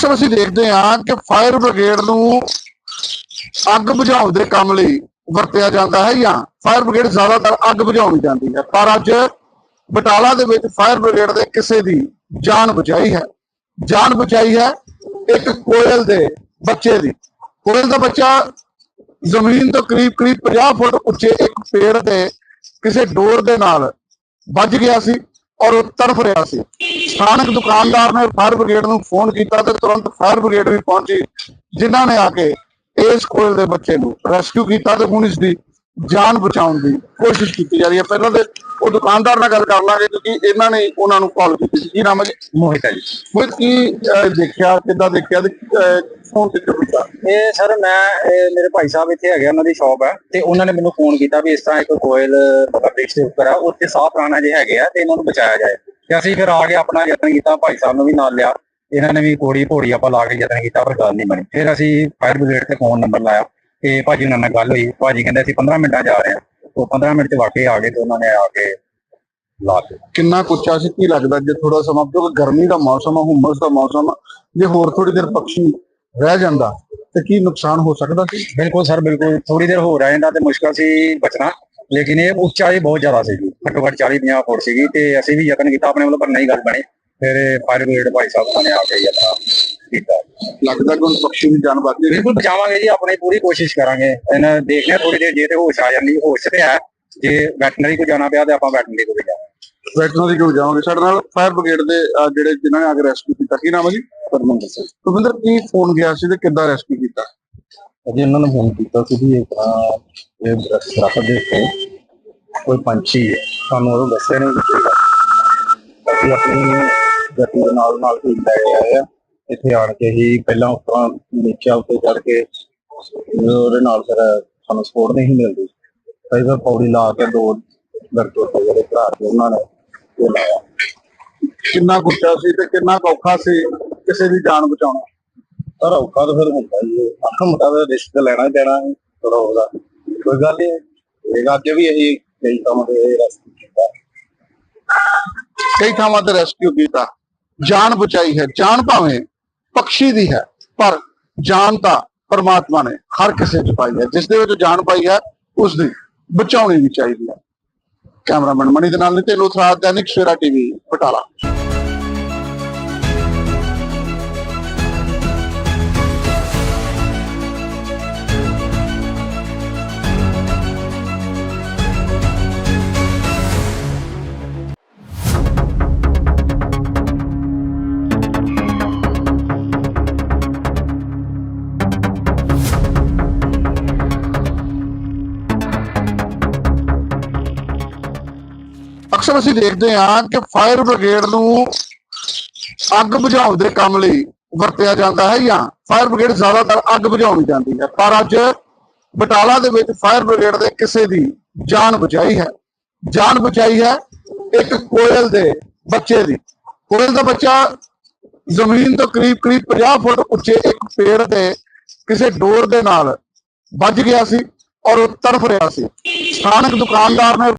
ਅਕਸਰ ਅਸੀਂ ਦੇਖਦੇ ਹਾਂ ਕਿ ਫਾਇਰ ਬ੍ਰਿਗੇਡ ਨੂੰ ਅੱਗ ਬੁਝਾਉਣ ਦੇ ਕੰਮ ਲਈ ਵਰਤਿਆ ਜਾਂਦਾ ਹੈ ਜਾਂ ਫਾਇਰ ਬ੍ਰਿਗੇਡ ਜ਼ਿਆਦਾਤਰ ਅੱਗ ਬੁਝਾਉਣ ਜਾਂਦੀ ਹੈ। ਪਰ ਅੱਜ ਬਟਾਲਾ ਦੇ ਵਿੱਚ ਫਾਇਰ ਬ੍ਰਿਗੇਡ ਦੇ ਕਿਸੇ ਦੀ ਜਾਨ ਬਚਾਈ ਹੈ। ਜਾਨ ਬਚਾਈ ਹੈ ਇੱਕ ਕੋਇਲ ਦੇ ਬੱਚੇ ਦੀ। ਕੋਇਲ ਦਾ ਬੱਚਾ ਜ਼ਮੀਨ ਤੋਂ ਕਰੀਬ ਕਰੀਬ 50 ਫੁੱਟ ਉੱਚੇ ਇੱਕ ਪੇੜ ਤੇ ਕਿਸੇ ਡੋਰ ਦੇ ਨਾਲ ਵੱਜ ਗਿਆ ਸੀ। ਔਰ ਉਹ ਤੜਫ ਰਿਹਾ ਸੀ। ਸਥਾਨਕ ਦੁਕਾਨਦਾਰ ਨੇ ਫਾਇਰ ਬ੍ਰਿਗੇਡ ਨੂੰ ਫੋਨ ਕੀਤਾ ਤੇ ਤੁਰੰਤ ਫਾਇਰ ਬ੍ਰਿਗੇਡ ਵੀ ਪਹੁੰਚੀ, ਜਿਨ੍ਹਾਂ ਨੇ ਆ ਕੇ ਇਸ ਕੋਇਲ ਦੇ ਬੱਚੇ ਨੂੰ ਰੈਸਕਿਊ ਕੀਤਾ ਤੇ ਹੁਣ ਇਸ ਦੀ ਜਾਨ ਬਚਾਉਣ ਦੀ ਕੋਸ਼ਿਸ਼ ਕੀਤੀ ਜਾ ਰਹੀ ਹੈ। ਪਹਿਲਾਂ ਤੇ ਉਹ ਦੁਕਾਨਦਾਰ ਨਾਲ ਗੱਲ ਕਰ ਲਾਂਗੇ ਕਿਉਂਕਿ ਇਹਨਾਂ ਨੇ ਉਹਨਾਂ ਨੂੰ ਕਾਲ ਕੀਤੀ ਸੀ। ਕੀ ਨਾਮ ਹੈ ਮੋਹਿਤ ਹੈ ਜੀ। ਮੋਹਿਤ ਕੀ ਅਹ, ਦੇਖਿਆ ਕਿੱਦਾਂ ਦੇਖਿਆ ਤੇ ਫੋਨ ਕਿੱਥੇ ਕੀਤਾ? ਇਹ ਸਰ ਮੈਂ ਇਹ ਮੇਰੇ ਭਾਈ ਸਾਹਿਬ ਇੱਥੇ ਹੈਗੇ ਉਹਨਾਂ ਦੀ ਸ਼ਾਪ ਹੈ ਤੇ ਉਹਨਾਂ ਨੇ ਮੈਨੂੰ ਫੋਨ ਕੀਤਾ ਵੀ ਇਸ ਤਰ੍ਹਾਂ ਇੱਕ ਕੋਇਲ ਬ੍ਰਿਜ ਦੇ ਉੱਪਰ ਆ ਉੱਥੇ ਸਾਹ ਪ੍ਰਾਣਾ ਜੇ ਹੈਗੇ ਆ ਤੇ ਇਹਨਾਂ ਨੂੰ ਬਚਾਇਆ ਜਾਏ। ਤੇ ਅਸੀਂ ਫਿਰ ਆ ਕੇ ਆਪਣਾ ਯਤਨ ਕੀਤਾ ਭਾਈ ਸਾਹਿਬ ਨੂੰ ਵੀ ਨਾਲ ਲਿਆ। ਇਹਨਾਂ ਨੇ ਵੀ ਕੋੜੀ ਭੋੜੀ ਆਪਾਂ ਲਾ ਕੇ ਯਤਨ ਕੀਤਾ ਪਰ ਗੱਲ ਨਹੀਂ ਬਣੀ। ਫਿਰ ਅਸੀਂ ਫਾਇਰ ਬ੍ਰਿਗੇਡ ਤੇ ਫੋਨ ਨੰਬਰ ਲਾਇਆ। ਤੇ ਭਾਜੀ ਉਹਨਾਂ ਨਾਲ ਗੱਲ ਹੋਈ। ਭਾਜੀ ਕਹਿੰਦੇ ਅਸੀਂ 15 ਮਿੰਟਾਂ 'ਚ ਆ ਰਹੇ ਹਾਂ। ਉਹ 15 ਮਿੰਟ 'ਚ ਵਾਕਈ ਆ ਗਏ ਤੇ ਉਹਨਾਂ ਨੇ ਆ ਕੇ ਲਾ ਦਿੱਤੇ। ਕਿੰਨਾ ਕੁੱਚਾ ਸੀ ਕੀ ਲੱਗਦਾ ਜੇ ਥੋੜਾ ਸਮਾਂ ਕਿਉਂਕਿ ਗਰਮੀ ਦਾ ਮੌਸਮ ਆ ਹੁਮਸ ਦਾ ਮੌਸਮ ਆ ਜੇ ਹੋਰ ਥੋੜੀ ਦੇਰ ਪਕਸ਼ੀ ਰਹਿ ਜਾਂਦਾ ਤੇ ਕੀ ਨੁਕਸਾਨ ਹੋ ਸਕਦਾ ਸੀ? ਬਿਲਕੁਲ ਸਰ ਬਿਲਕੁਲ ਥੋੜੀ ਦੇਰ ਹੋ ਰਿਹਾ ਜਾਂਦਾ ਤੇ ਮੁਸ਼ਕਲ ਸੀ ਬਚਣਾ ਲੇਕਿਨ ਇਹ ਉੱਚਾਈ ਬਹੁਤ ਜ਼ਿਆਦਾ ਸੀ ਜੀ। ਘੱਟੋ ਘੱਟ 40 50 ਫੁੱਟ ਸੀਗੀ ਤੇ ਅਸੀਂ ਵੀ ਯਤਨ ਕੀਤਾ ਆਪਣੇ ਵੱਲੋਂ ਪਰ ਨਹੀਂ ਗੱਲ ਬਣੀ। ਫਿਰ ਫਾਇਰ ਬ੍ਰਿਗੇਡ ਭਾਈ ਸਾਹਿਬ ਨੇ ਆ ਕੇ ਯਤਨ ਲੱਗਦਾ ਕਿ ਹੁਣ ਪਕਸ਼ੀ ਦੀ ਜਾਨ ਬਚ ਗਈ। ਬਿਲਕੁਲ ਬਚਾਵਾਂਗੇ ਜੀ ਆਪਣੀ ਪੂਰੀ ਕੋਸ਼ਿਸ਼ ਕਰਾਂਗੇ। ਇਹਨਾਂ ਦੇਖਦੇ ਥੋੜੀ ਦੇਰ ਜੇ ਤੇ ਹੋਸ਼ ਆ ਜਾਂਦੀ ਹੋਸ਼ ਤੇ ਹੈ। ਜੇ ਵੈਟਨਰੀ ਕੋ ਜਾਣਾ ਪਿਆ ਤੇ ਆਪਾਂ ਵੈਟਨਰੀ ਕੋ ਵੀ ਜਾਵਾਂਗੇ। ਵੈਟਨਰੀ ਕਿਉਂ ਜਾਓਗੇ ਸਾਡੇ ਨਾਲ ਫਾਇਰ ਬ੍ਰਿਗੇਡ ਦੇ ਜਿਹੜੇ ਜਿਨ੍ਹਾਂ ਨੇ ਆ ਕੇ ਰੈਸਕਿਊ ਕੀਤਾ ਕੀ ਨਾਮ ਹੈ ਜੀ? ਪਰਮੰਦਰ ਸਿੰਘ। ਤੁਮਿੰਦਰ ਕੀ ਫੋਨ ਗਿਆ ਸੀ ਤੇ ਕਿੱਦਾਂ ਰੈਸਕਿਊ ਕੀਤਾ? ਅਜੇ ਉਹਨਾਂ ਨੇ ਫੋਨ ਕੀਤਾ ਸੀ ਵੀ ਇੱਕ ਇਹ ਦਰਖਤ ਦੇ ਉੱਤੇ ਕੋਈ ਪੰਛੀ ਹੈ। ਸਾਨੂੰ ਉਹ ਦੱਸਿਆ ਨਹੀਂ ਅਸੀਂ ਆਪਣੀ ਗਤੀ ਦੇ ਨਾਲ ਨਾਲ ਹੀ ਲੈ ਕੇ ਆਏ ਆ। ਇੱਥੇ ਆਣ ਕੇ ਹੀ ਪਹਿਲਾਂ ਉੱਪਰ ਨੀਚੇ ਉੱਤੇ ਚੜ ਕੇ, ਉਹਦੇ ਨਾਲ ਫਿਰ ਸਾਨੂੰ ਸਪੋਰਟ ਨਹੀਂ ਮਿਲਦੀ। ਕਈ ਵਾਰ ਪੌੜੀ ਲਾ ਕੇ ਦੋ ਦਰਖਤ ਉੱਤੇ ਜਿਹੜੇ ਭਰਾ ਕੇ ਉਹਨਾਂ ਨੇ ਇਹ ਲਾਇਆ। ਕਿੰਨਾ ਕੁੱਚਾ ਸੀ ਤੇ ਕਿੰਨਾ ਕੁ ਔਖਾ ਸੀ ਕਿਸੇ ਦੀ ਜਾਨ ਬਚਾਉਣਾ? ਪਰ ਔਖਾ ਤਾਂ ਫਿਰ ਹੁੰਦਾ ਹੀ ਹੈ। ਅੱਖ ਮੁਤਾਬਕ ਰਿਸਕ ਲੈਣਾ ਹੀ ਪੈਣਾ ਹੈ ਥੋੜਾ ਉਹਦਾ ਕੋਈ ਗੱਲ ਨਹੀਂ, ਇਹ ਅੱਗੇ ਵੀ ਇਹੀ ਕਈ ਕੰਮ ਦੇ ਰਸਤੇ ਕੀਤਾ। ਕਈ ਥਾਵਾਂ ਤੇ ਰੈਸਕਿਊ ਕੀਤਾ। ਜਾਨ ਬਚਾਈ ਹੈ, ਜਾਨ ਭਾਵੇਂ ਪਕਸ਼ੀ ਦੀ ਹੈ, ਪਰ ਜਾਨ ਤਾਂ ਪਰਮਾਤਮਾ ਨੇ ਹਰ ਕਿਸੇ ਚ ਪਾਈ ਹੈ ਜਿਸ ਦੇ ਵਿੱਚ ਜਾਨ ਪਾਈ ਹੈ ਉਸ ਦੀ ਬਚਾਉਣੀ ਵੀ ਚਾਹੀਦੀ ਹੈ। ਕੈਮਰਾਮੈਨ ਮਨੀ ਦੇ ਨਾਲ ਨਿਤੇ ਲੋਥਰਾ ਦੈਨਿਕ ਸਵੇਰਾ ਟੀਵੀ, ਬਟਾਲਾ। ਅਕਸਰ ਅਸੀਂ ਦੇਖਦੇ ਹਾਂ ਕਿ ਫਾਇਰ ਬ੍ਰਿਗੇਡ ਨੂੰ ਅੱਗ ਬੁਝਾਉਣ ਦੇ ਕੰਮ ਲਈ ਵਰਤਿਆ ਜਾਂਦਾ ਹੈ ਜਾਂ ਫਾਇਰ ਬ੍ਰਿਗੇਡ ਜ਼ਿਆਦਾਤਰ ਅੱਗ ਬੁਝਾਉਣ ਜਾਂਦੀ ਹੈ। ਪਰ ਅੱਜ ਬਟਾਲਾ ਦੇ ਵਿੱਚ ਫਾਇਰ ਬ੍ਰਿਗੇਡ ਦੇ ਕਿਸੇ ਦੀ ਜਾਨ ਬਚਾਈ ਹੈ। ਜਾਨ ਬਚਾਈ ਹੈ ਇੱਕ ਕੋਇਲ ਦੇ ਬੱਚੇ ਦੀ। ਕੋਇਲ ਦਾ ਬੱਚਾ ਜ਼ਮੀਨ ਤੋਂ ਕਰੀਬ ਕਰੀਬ 50 ਫੁੱਟ ਉੱਚੇ ਇੱਕ ਪੇੜ ਤੇ ਕਿਸੇ ਡੋਰ ਦੇ ਨਾਲ ਵੱਜ ਗਿਆ ਸੀ ਔਰ ਉਹ ਤੜਫ ਰਿਹਾ ਸੀ। ਸਥਾਨਕ ਦੁਕਾਨਦਾਰ ਨੇ